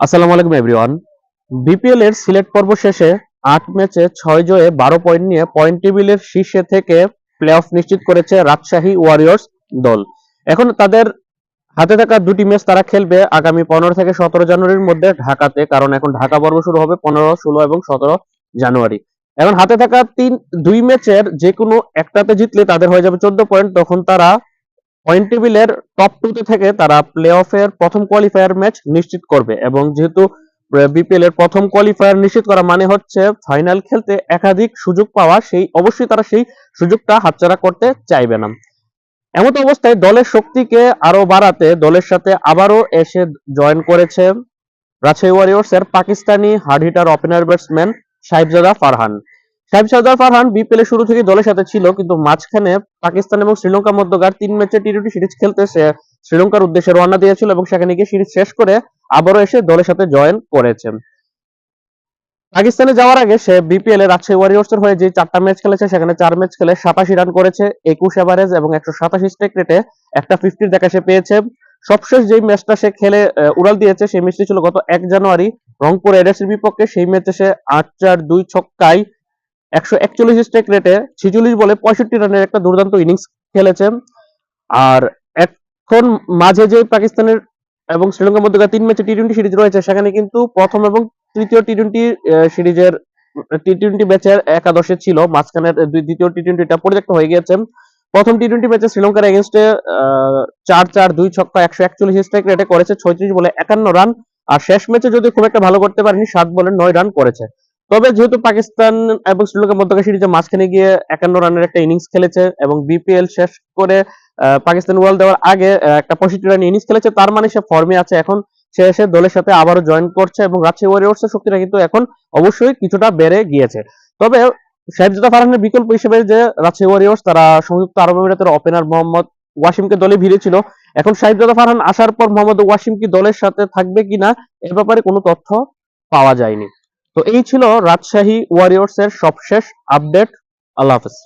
আসসালামু আলাইকুম everyone BPL এর সিলেট পর্ব শেষে আট ম্যাচে ছয় জয়ে বারো পয়েন্ট নিয়ে পয়েন্ট টেবিলের শীর্ষে থেকে প্লে অফ নিশ্চিত করেছে রাজশাহী ওয়ারিয়র্স দল। এখন তাদের হাতে থাকা দুটি ম্যাচ তারা খেলবে আগামী পনেরো থেকে সতেরো জানুয়ারির মধ্যে ঢাকাতে, কারণ এখন ঢাকা পর্ব শুরু হবে পনেরো, ষোলো এবং সতেরো জানুয়ারি। এখন হাতে থাকা তিন, দুই ম্যাচের যে কোনো একটাতে জিতলে তাদের হয়ে যাবে চোদ্দ পয়েন্ট তখন তারা পয়েন্ট টেবিলের টপ টুতে থেকে তারা প্লে অফের প্রথম কোয়ালিফায়ার ম্যাচ নিশ্চিত করবে এবং যেহেতু বিপিএল এর প্রথম কোয়ালিফায়ার নিশ্চিত করা মানে হচ্ছে ফাইনাল খেলতে একাধিক সুযোগ পাওয়া, সেই অবশ্যই তারা সেই সুযোগটা হাতছাড়া করতে চাইবে না। এমত অবস্থায় দলের শক্তিকে আরও বাড়াতে দলের সাথে আবারও এসে জয়েন করেছে রাজশাহী ওয়ারিয়র্স এর Pakistani hard hitter opener batsman Sahibzada Farhan. Sahibzada Farhan BPL শুরু থেকে দলের সাথে ছিল, কিন্তু মাঝখানে পাকিস্তান এবং শ্রীলঙ্কার মধ্যকার তিন ম্যাচের টি টোয়েন্টি সিরিজ খেলতে সে শ্রীলঙ্কার উদ্দেশ্যে রওনা দিয়েছিল এবং সেখানে গিয়ে সিরিজ শেষ করে আবারও এসে দলের সাথে জয়েন করেছে। পাকিস্তানে যাওয়ার আগে সে বিপিএল এর রাজশাহী ওয়ারিয়র্স এর হয়ে যে চারটা ম্যাচ খেলেছে, সেখানে চার ম্যাচ খেলে সাতাশি রান করেছে, একুশ এভারেজ এবং একশো সাতাশি স্ট্রাইক রেটে একটা ফিফটির দেখা সে পেয়েছে। সবশেষ যেই ম্যাচটা সে খেলে উড়াল দিয়েছে, সেই ম্যাচটি ছিল গত এক জানুয়ারি। রংপুর এর বিপক্ষে সেই ম্যাচে সে আট চার দুই ছক্কায় একশো একচল্লিশ স্ট্রাইক রেটে ছিচল্লিশ বলে পঁয়ষট্টি রানের একটা দুর্দান্ত ইনিংস খেলেছে আর এখন মাঝে যে পাকিস্তানের এবং শ্রীলঙ্কার মধ্যে তিন ম্যাচে টি টোয়েন্টি সিরিজ রয়েছে, সেখানে কিন্তু প্রথম এবং তৃতীয় টি টোয়েন্টি সিরিজের টি টোয়েন্টি ম্যাচের একাদশে ছিল। মাঝখানের দুই, দ্বিতীয় টি টোয়েন্টিটা পরিত্যক্ত হয়ে গিয়েছে। প্রথম টি টোয়েন্টি ম্যাচে শ্রীলঙ্কার এগেনস্টে চার চার, দুই ছক্কা একশো একচল্লিশ স্ট্রাইক রেটে করেছে, ছয়ত্রিশ বলে একান্ন রান। আর শেষ ম্যাচে যদি খুব একটা ভালো করতে পারেনি, সাত বলে নয় রান করেছে। তবে যেহেতু পাকিস্তান এবং শ্রীলঙ্কার মধ্যকার সিরিজে মাঝখানে গিয়ে একান্ন রানের একটা ইনিংস খেলেছে এবং বিপিএল শেষ করে পাকিস্তান ওয়ার্ল্ড দেওয়ার আগে একটা পঁয়ষট্টি রান ইনিংস খেলেছে, তার মানে সে ফর্মে আছে। এখন সে এসে দলের সাথে আবারও জয়েন করছে এবং রাজশাহী ওয়ারিয়র্স এর শক্তিটা কিন্তু এখন অবশ্যই কিছুটা বেড়ে গিয়েছে। তবে শাহিবজাদা ফারহানের বিকল্প হিসেবে যে রাজশাহী ওয়ারিয়র্স তারা সংযুক্ত আরব আমিরাতের ওপেনার মোহাম্মদ ওয়াসিমকে দলে ভিড়েছিল। এখন শাহিবজাদা ফারহান আসার পর মোহাম্মদ ওয়াসিম কি দলের সাথে থাকবে কিনা, এ ব্যাপারে কোনো তথ্য পাওয়া যায়নি। তো এই ছিল রাজশাহী ওয়ারিয়র্স এর সবশেষ আপডেট আল্লাহ হাফেজ।